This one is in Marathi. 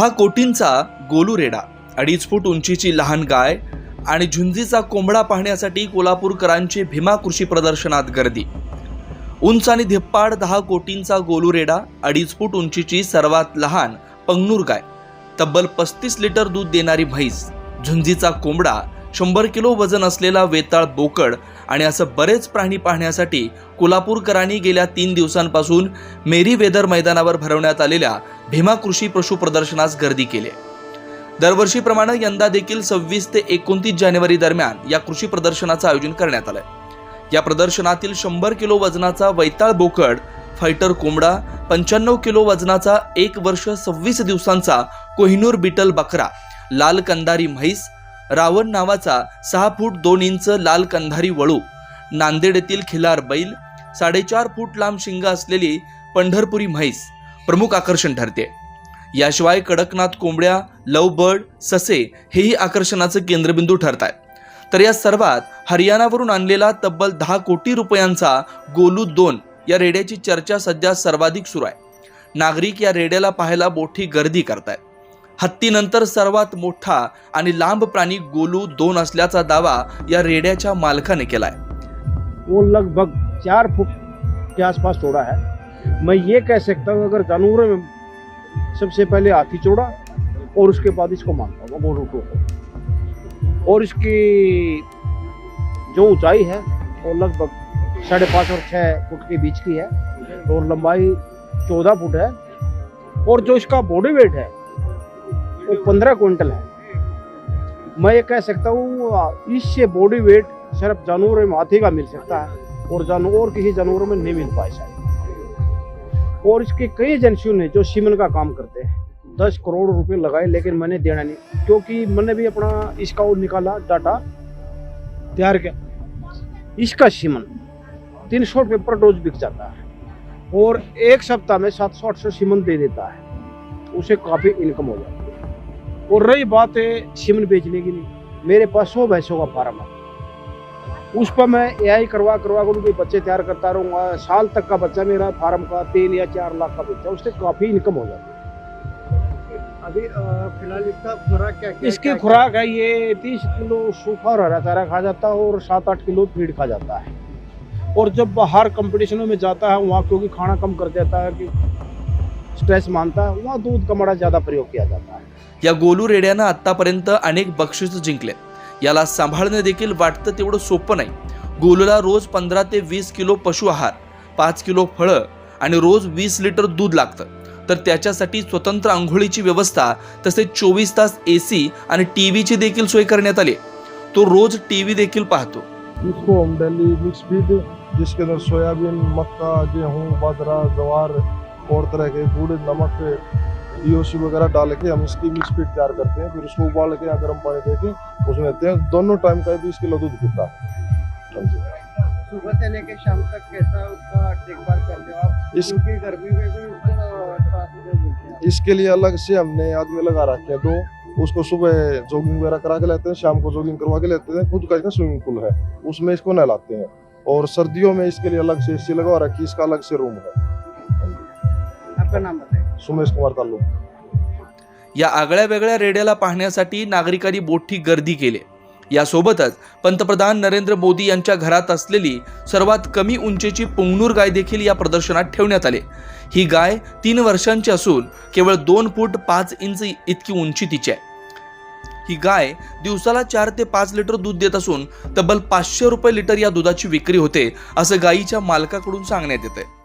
दहा कोटींचा गोलू रेडा अडीच फूट उंचीची लहान गाय आणि झुंजीचा कोंबडा पाहण्यासाठी कोल्हापूरकरांची भीमा कृषी प्रदर्शनात गर्दी. उंच आणि धिप्पाड दहा कोटींचा गोलू रेडा अडीच फूट उंचीची सर्वात लहान पंगनूर गाय तब्बल पस्तीस लिटर दूध देणारी म्हैस झुंजीचा कोंबडा शंभर किलो वजन असलेला वेताळ बोकड आणि असं बरेच प्राणी पाहण्यासाठी कोल्हापूरकरांनी गेल्या तीन दिवसांपासून मेरी वेदर मैदानावर भरवण्यात आलेल्या भीमा कृषी पशु प्रदर्शनास गर्दी केली. दरवर्षीप्रमाणे यंदा देखील सव्वीस ते एकोणतीस जानेवारी दरम्यान या कृषी प्रदर्शनाचं आयोजन करण्यात आलंय. या प्रदर्शनातील शंभर किलो वजनाचा वैताळ बोकड फायटर कोंबडा पंच्याण्णव किलो वजनाचा एक वर्ष सव्वीस दिवसांचा कोहिनूर बिटल बकरा लाल कंदारी म्हैस रावण नावाचा सहा फूट दोन इंच लाल कंधारी वळू नांदेड येथील खिलार बैल साडेचार फूट लांब शिंग असलेली पंढरपुरी म्हैस प्रमुख आकर्षण ठरते. याशिवाय कडकनाथ कोंबड्या लव बर्ड ससे हेही आकर्षणाचं केंद्रबिंदू ठरत आहेत तर या सर्वात हरियाणावरून आणलेला तब्बल दहा कोटी रुपयांचा गोलू दोन या रेड्याची चर्चा सध्या सर्वाधिक सुरू आहे. नागरिक या रेड्याला पाहायला मोठी गर्दी करतायत. हत्तीनंतर सर्वात मोठा आणि लांब प्राणी गोलू दोन असल्याचा दावा या रेड्याच्या मालकाने केलाय. वो लगभग चार फुट के आसपास चौड़ा है। मैं ये कह सकता हूँ अगर जानवरों में सबसे पहले हाथी चौड़ा और उसके बाद इसको मानता हूँ गोलू को। और इसकी जो ऊंचाई है वो लगभग साढ़े पाँच और छः फुट के बीच की है और लंबाई चौदह फुट है। और जो इसका बॉडी वेट है वो पंद्रह क्विंटल है। मैं ये कह सकता हूँ इससे बॉडी वेट सिर्फ़ जानवर में हाथी का मिल सकता है और जानवर किसी जानवरों में नहीं मिल पाए शायद। और इसके कई एजेंसियों ने जो सीमन का काम करते हैं। दस करोड़ रुपए लगाए, लेकिन मैंने देना नहीं। क्योंकि मैंने भी अपना इसका वो निकाला, डाटा तैयार किया। इसका सीमन तीन सौ रुपये पर डोज बिक जाता है और एक सप्ताह में सात सौ आठ सौ सीमन दे देता है। उसे काफ़ी इनकम हो जाता है। और रही बात है सीमन बेचने की नहीं। मेरे पास सौ भैंसों का फार्म है। उस पर मैं एआई करवा करवा कर उनके बच्चे तैयार करता रहूँगा। साल तक का बच्चा मेरा फार्म का तीन या चार लाख का बच्चा उससे काफ़ी इनकम हो जाती है। अभी फ़िलहाल इसका खुराक क्या क्या इसकी खुराक है ये तीस किलो सूखा और हरा चारा खा जाता है और सात आठ किलो फ़ीड खा जाता है। और जब बाहर कंपटीशनों में जाता है वहाँ क्योंकि खाना कम कर देता है कि स्ट्रेस मानता है वहाँ दूध का बड़ा ज़्यादा प्रयोग किया जाता है। या गोलू रेड्यानं आतापर्यंत अनेक बक्षीस जिंकले. याला सांभाळणं देखील वाटतं तेवढं सोपं नाही. गोलूला रोज पंधरा ते वीस किलो पशु आहार पाच किलो फळं आणि रोज वीस लिटर दूध लागतं. तर त्याच्यासाठी स्वतंत्र आंघोळीची व्यवस्था तसेच चोवीस तास ए सी आणि टी व्हीची देखील सोय करण्यात आली. तो रोज टी व्ही देखील पाहतो. इसको हम डेली मिक्स फीड जिसके अंदर सोयाबीन मक्का गेहूँ बाजरा जवार और तरह के गुड़ नमक डीओसी वगैरह डाल के हम इसकी मिक्स फ़ीड तैयार करते हैं। फिर उसको उबाल के या गर्म पानी दे के उसमें देते हैं। दोनों टाइम का बीस किलो दूध पीता है। हाँ सुबह से लेके शाम तक कैसा उसका देखभाल करते हो आप? इस- क्योंकि गर्मी में भी इसके लिए अलग से हमने आदमी लगा रखे हैं। दो उसको सुबह जॉगिंग वगैरह करा के लेते हैं शाम को जॉगिंग करवा के लेते हैं। खुद का इसका स्विमिंग पूल है। उसमें इसको नहलाते हैं। और सर्दियों में इसके लिए अलग से एसी लगा रखी इसका अलग से रूम है। आपका नाम सुमेश कुमार तालुक या आगळ्या वेगळ्या रेड्याला पाहण्यासाठी नागरिकांनी मोठी गर्दी केली. यासोबतच पंतप्रधान नरेंद्र मोदी यांच्या घरात असलेली सर्वात कमी उंचीची पुंगनूर गाय देखील या प्रदर्शनात ठेवण्यात आली. ही गाय तीन वर्षांची असून केवळ दोन फूट पाच इंच इतकी उंची तिची आहे. ही गाय दिवसाला चार ते पाच लिटर दूध देत असून तब्बल पाचशे रुपये लिटर या दुधाची विक्री होते असं गायीच्या मालकाकडून सांगण्यात येते